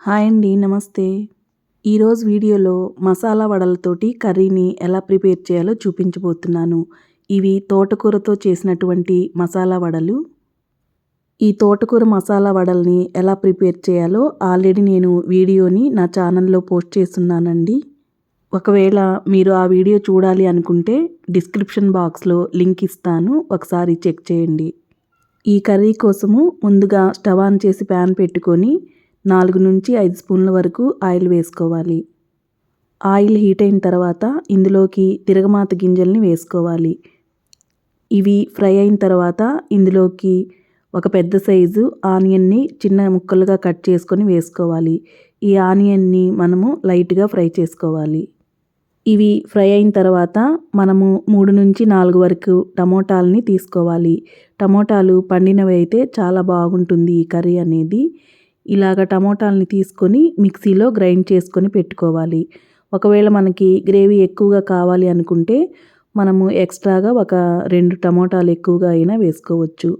Hi అండి నమస్తే. ఈరోజు వీడియోలో మసాలా వడలతోటి కర్రీని ఎలా ప్రిపేర్ చేయాలో చూపించబోతున్నాను. ఇవి తోటకూరతో చేసినటువంటి మసాలా వడలు. ఈ తోటకూర మసాలా వడల్ని ఎలా ప్రిపేర్ చేయాలో ఆల్రెడీ నేను వీడియోని నా ఛానల్లో పోస్ట్ చేస్తున్నానండి. ఒకవేళ మీరు ఆ వీడియో చూడాలి అనుకుంటే డిస్క్రిప్షన్ బాక్స్లో లింక్ ఇస్తాను ఒకసారి చెక్ చేయండి. ఈ కర్రీ కోసము ముందుగా స్టవ్ ఆన్ చేసి ప్యాన్ పెట్టుకొని నాలుగు నుంచి ఐదు స్పూన్ల వరకు ఆయిల్ వేసుకోవాలి. ఆయిల్ హీట్ అయిన తర్వాత ఇందులోకి తిరగమాత గింజల్ని వేసుకోవాలి. ఇవి ఫ్రై అయిన తర్వాత ఇందులోకి ఒక పెద్ద సైజు ఆనియన్ని చిన్న ముక్కలుగా కట్ చేసుకొని వేసుకోవాలి. ఈ ఆనియన్ని మనము లైట్గా ఫ్రై చేసుకోవాలి. ఇవి ఫ్రై అయిన తర్వాత మనము మూడు నుంచి నాలుగు వరకు టమోటాలని తీసుకోవాలి. టమోటాలు పండినవి అయితే చాలా బాగుంటుంది ఈ కర్రీ అనేది. ఇలాగ టమోటాలని తీసుకొని మిక్సీలో గ్రైండ్ చేసుకొని పెట్టుకోవాలి. ఒకవేళ మనకి గ్రేవీ ఎక్కువగా కావాలి అనుకుంటే మనము ఎక్స్ట్రాగా ఒక రెండు టమోటాలు ఎక్కువగా అయినా వేసుకోవచ్చు.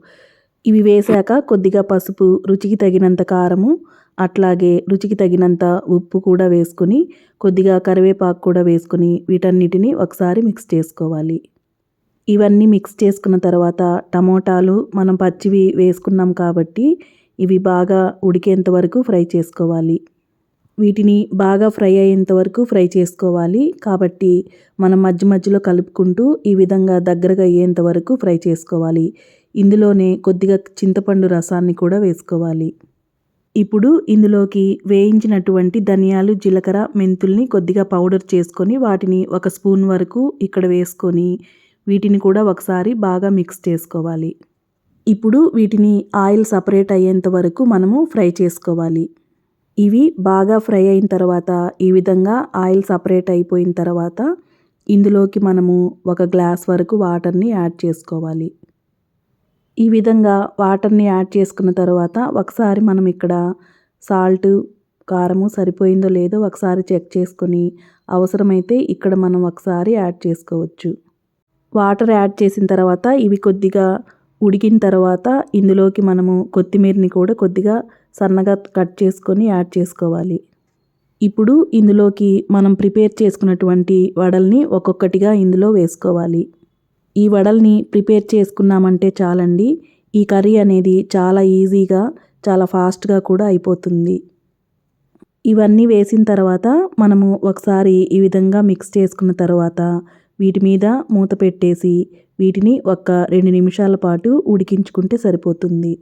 ఇవి వేశాక కొద్దిగా పసుపు రుచికి తగినంత కారము అట్లాగే రుచికి తగినంత ఉప్పు కూడా వేసుకొని కొద్దిగా కరివేపాకు కూడా వేసుకుని వీటన్నిటిని ఒకసారి మిక్స్ చేసుకోవాలి. ఇవన్నీ మిక్స్ చేసుకున్న తర్వాత టమోటాలు మనం పచ్చివి వేసుకున్నాం కాబట్టి ఇవి బాగా ఉడికేంత వరకు ఫ్రై చేసుకోవాలి. వీటిని బాగా ఫ్రై అయ్యేంత వరకు ఫ్రై చేసుకోవాలి. కాబట్టి మనం మధ్య మధ్యలో కలుపుకుంటూ ఈ విధంగా దగ్గరగా అయ్యేంత వరకు ఫ్రై చేసుకోవాలి. ఇందులోనే కొద్దిగా చింతపండు రసాన్ని కూడా వేసుకోవాలి. ఇప్పుడు ఇందులోకి వేయించినటువంటి ధనియాలు జీలకర్ర మెంతుల్ని కొద్దిగా పౌడర్ చేసుకొని వాటిని ఒక స్పూన్ వరకు ఇక్కడ వేసుకొని వీటిని కూడా ఒకసారి బాగా మిక్స్ చేసుకోవాలి. ఇప్పుడు వీటిని ఆయిల్ సపరేట్ అయ్యేంత వరకు మనము ఫ్రై చేసుకోవాలి. ఇవి బాగా ఫ్రై అయిన తర్వాత ఈ విధంగా ఆయిల్ సపరేట్ అయిపోయిన తర్వాత ఇందులోకి మనము ఒక గ్లాస్ వరకు వాటర్ని యాడ్ చేసుకోవాలి. ఈ విధంగా వాటర్ని యాడ్ చేసుకున్న తర్వాత ఒకసారి మనం ఇక్కడ సాల్ట్ కారము సరిపోయిందో లేదో ఒకసారి చెక్ చేసుకొని అవసరమైతే ఇక్కడ మనం ఒకసారి యాడ్ చేసుకోవచ్చు. వాటర్ యాడ్ చేసిన తర్వాత ఇవి కొద్దిగా ఉడికిన తర్వాత ఇందులోకి మనము కొత్తిమీరని కూడా కొద్దిగా సన్నగా కట్ చేసుకొని యాడ్ చేసుకోవాలి. ఇప్పుడు ఇందులోకి మనం ప్రిపేర్ చేసుకున్నటువంటి వడల్ని ఒక్కొక్కటిగా ఇందులో వేసుకోవాలి. ఈ వడల్ని ప్రిపేర్ చేసుకున్నామంటే చాలండి ఈ కర్రీ అనేది చాలా ఈజీగా చాలా ఫాస్ట్గా కూడా అయిపోతుంది. ఇవన్నీ వేసిన తర్వాత మనము ఒకసారి ఈ విధంగా మిక్స్ చేసుకున్న తర్వాత వీటి మీద మూత పెట్టేసి వీటిని ఒక రెండు నిమిషాల పాటు ఉడికించుకుంటే సరిపోతుంది.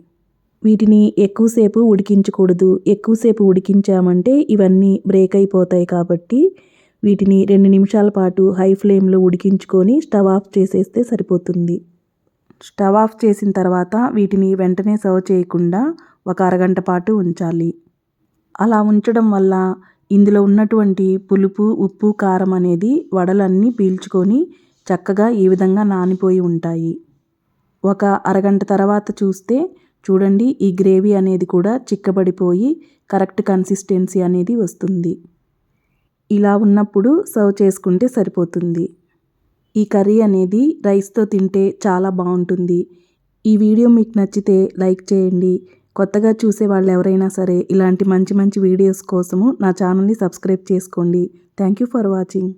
వీటిని ఎక్కువసేపు ఉడికించకూడదు. ఎక్కువసేపు ఉడికించామంటే ఇవన్నీ బ్రేక్ అయిపోతాయి కాబట్టి వీటిని రెండు నిమిషాల పాటు హై ఫ్లేమ్లో ఉడికించుకొని స్టవ్ ఆఫ్ చేసేస్తే సరిపోతుంది. స్టవ్ ఆఫ్ చేసిన తర్వాత వీటిని వెంటనే సర్వ్ చేయకుండా ఒక అరగంట పాటు ఉంచాలి. అలా ఉంచడం వల్ల ఇందులో ఉన్నటువంటి పులుపు ఉప్పు కారం అనేది వడలన్నీ పీల్చుకొని చక్కగా ఈ విధంగా నానిపోయి ఉంటాయి. ఒక అరగంట తర్వాత చూస్తే చూడండి ఈ గ్రేవీ అనేది కూడా చిక్కబడిపోయి కరెక్ట్ కన్సిస్టెన్సీ అనేది వస్తుంది. ఇలా ఉన్నప్పుడు సర్వ్ చేసుకుంటే సరిపోతుంది. ఈ కర్రీ అనేది రైస్తో తింటే చాలా బాగుంటుంది. ఈ వీడియో మీకు నచ్చితే లైక్ చేయండి కొత్తగా చూసే వాళ్ళు ఎవరైనా సరే ఇలాంటి మంచి మంచి వీడియోస్ కోసము నా ఛానల్ని సబ్స్క్రైబ్ చేసుకోండి. Thank you for watching.